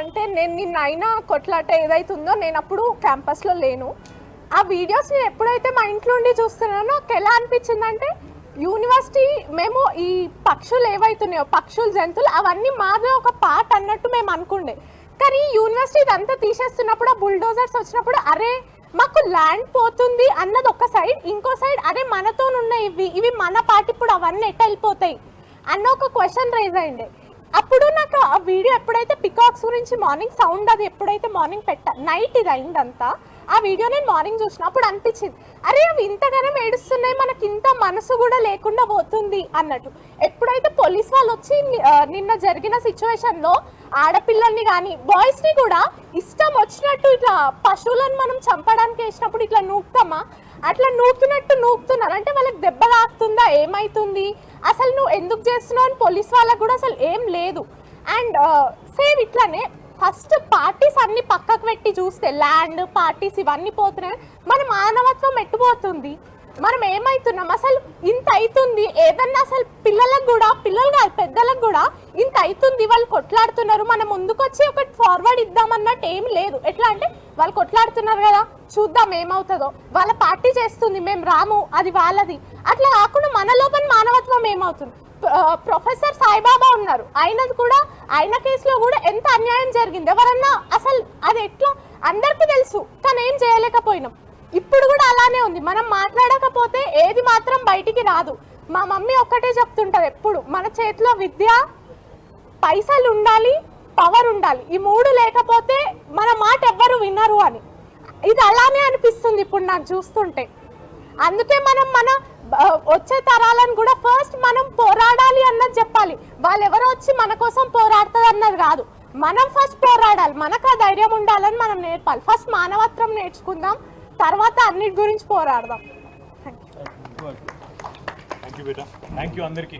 అంటే నేను నిన్న అయినా కొట్లాట ఏదైతుందో నేను అప్పుడు క్యాంపస్లో లేను. ఆ వీడియోస్ నేను ఎప్పుడైతే మా ఇంట్లో ఉండి చూస్తున్నానో నాకు ఎలా అనిపించిందంటే యూనివర్సిటీ మేము ఈ పక్షులు ఏవైతున్నాయో పక్షులు జంతువులు అవన్నీ మాదే ఒక పార్ట్ అన్నట్టు మేము అనుకుండే. కానీ ఈ యూనివర్సిటీ ఇదంతా తీసేస్తున్నప్పుడు ఆ బుల్డోజర్స్ వచ్చినప్పుడు అరే మాకు ల్యాండ్ పోతుంది అన్నది ఒక సైడ్ ఇంకో సైడ్ అరే మనతో ఉన్నాయి ఇవి ఇవి మన పార్ట్ ఇప్పుడు అవన్నీ ఎట్ట వెళ్ళిపోతాయి అన్న ఒక క్వశ్చన్ రైజ్ అయింది. అప్పుడు నాకు ఆ వీడియో ఎప్పుడైతే పికాక్స్ గురించి మార్నింగ్ సౌండ్ అది ఎప్పుడైతే మార్నింగ్ పెట్ట నైట్ ఇది అయిందంతా ఆ వీడియో నేను మార్నింగ్ చూసిన అప్పుడు అనిపించింది. అరే అవి ఇంతగానం ఏడుస్తున్నాయి మనకి ఇంత మనసు కూడా లేకుండా పోతుంది అన్నట్టు. ఎప్పుడైతే పోలీస్ వాళ్ళు వచ్చి నిన్న జరిగిన సిచ్యువేషన్లో ఆడపిల్లల్ని కానీ బాయ్స్ని కూడా ఇష్టం వచ్చినట్టు ఇట్లా పశువులను మనం చంపడానికి వేసినప్పుడు ఇట్లా నూకుతామా? అట్లా నూకినట్టు నూకుతున్నారు. అంటే వాళ్ళకి దెబ్బ తాకుతుందా? ఏమైతుంది? అసలు నువ్వు ఎందుకు చేస్తున్నావు అని పోలీస్ వాళ్ళకు కూడా అసలు ఏం లేదు. అండ్ సేమ్ ఇట్లానే ఫస్ట్ పార్టీస్ అన్ని పక్కకు పెట్టి చూస్తే ల్యాండ్ పార్టీస్ ఇవన్నీ పోతున్నాయి. మన మానవత్వం ఎట్టుపోతుంది మనం ఏమైతున్నాం? అసలు ఇంత అవుతుంది? ఏదన్నా అసలు పిల్లలకు కూడా పిల్లలు కాదు పెద్దలకు కూడా ఇంత అవుతుంది వాళ్ళు కొట్లాడుతున్నారు మనం ముందుకొచ్చి ఒకటి ఫార్వర్డ్ ఇద్దామన్నట్టు ఏం లేదు. ఎట్లా అంటే వాళ్ళు కొట్లాడుతున్నారు కదా చూద్దాం ఏమవుతుందో. వాళ్ళ పార్టీ చేస్తుంది మేము రాము అది వాళ్ళది. అట్లా కాకుండా మన లోపల మానవత్వం ఏమవుతుంది? ప్రొఫెసర్ సాయిబాబా ఉన్నారు. ఆయనది కూడా ఆయన కేసులో కూడా ఎంత అన్యాయం జరిగింది? ఎవరన్నా అసలు అది ఎట్లా? అందరికీ తెలుసు కానీ ఏం చేయలేకపోయినాం. ఇప్పుడు కూడా అలానే ఉంది. మనం మాట్లాడకపోతే ఏది మాత్రం బయటికి రాదు. మా మమ్మీ ఒక్కటే చెప్తుంటారు ఎప్పుడు మన చేతిలో విద్య పైసలు ఉండాలి పవర్ ఉండాలి. ఈ మూడు లేకపోతే మన మాట ఎవ్వరు వినరు అని. ఇది అలానే అనిపిస్తుంది ఇప్పుడు నాకు చూస్తుంటే. అందుకే మనం మన వచ్చే తరాలను కూడా ఫస్ట్ మనం పోరాడాలి అన్నది చెప్పాలి. వాళ్ళు ఎవరో వచ్చి మన కోసం పోరాడుతుంది అన్నది కాదు. మనం ఫస్ట్ పోరాడాలి. మనకు ఆ ధైర్యం ఉండాలని మనం నేర్పాలి. ఫస్ట్ మానవత్వం నేర్చుకుందాం తర్వాత అన్నిటి గురించి పోరాడదాం. థ్యాంక్ యూ అందరికీ.